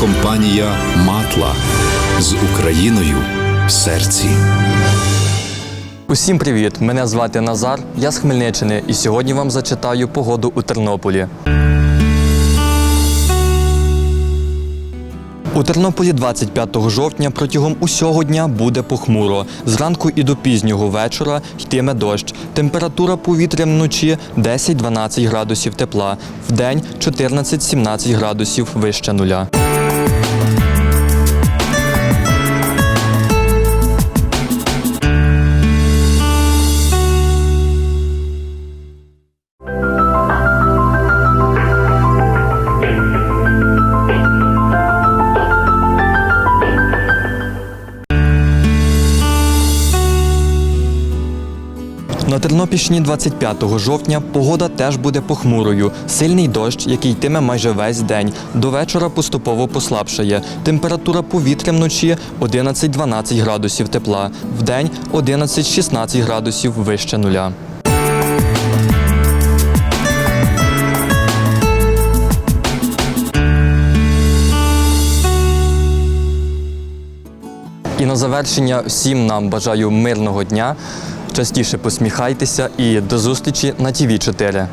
компанія Матла з Україною в серці. Усім привіт! Мене звати Назар, я з Хмельниччини, і сьогодні вам зачитаю погоду у Тернополі. У Тернополі 25 жовтня протягом усього дня буде похмуро. Зранку і до пізнього вечора йтиме дощ. Температура повітря вночі 10-12 градусів тепла, вдень 14-17 градусів вище нуля. На Тернопільщині 25 жовтня погода теж буде похмурою. Сильний дощ, який йтиме майже весь день. До вечора поступово послабшає. Температура повітря вночі 11-12 градусів тепла, вдень 11-16 градусів вище нуля. І на завершення всім нам бажаю мирного дня. Частіше посміхайтеся і до зустрічі на ТВ 4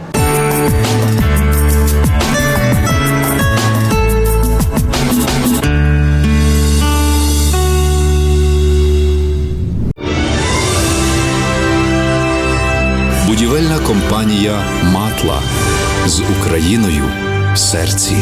Будівельна компанія Матла з Україною в серці.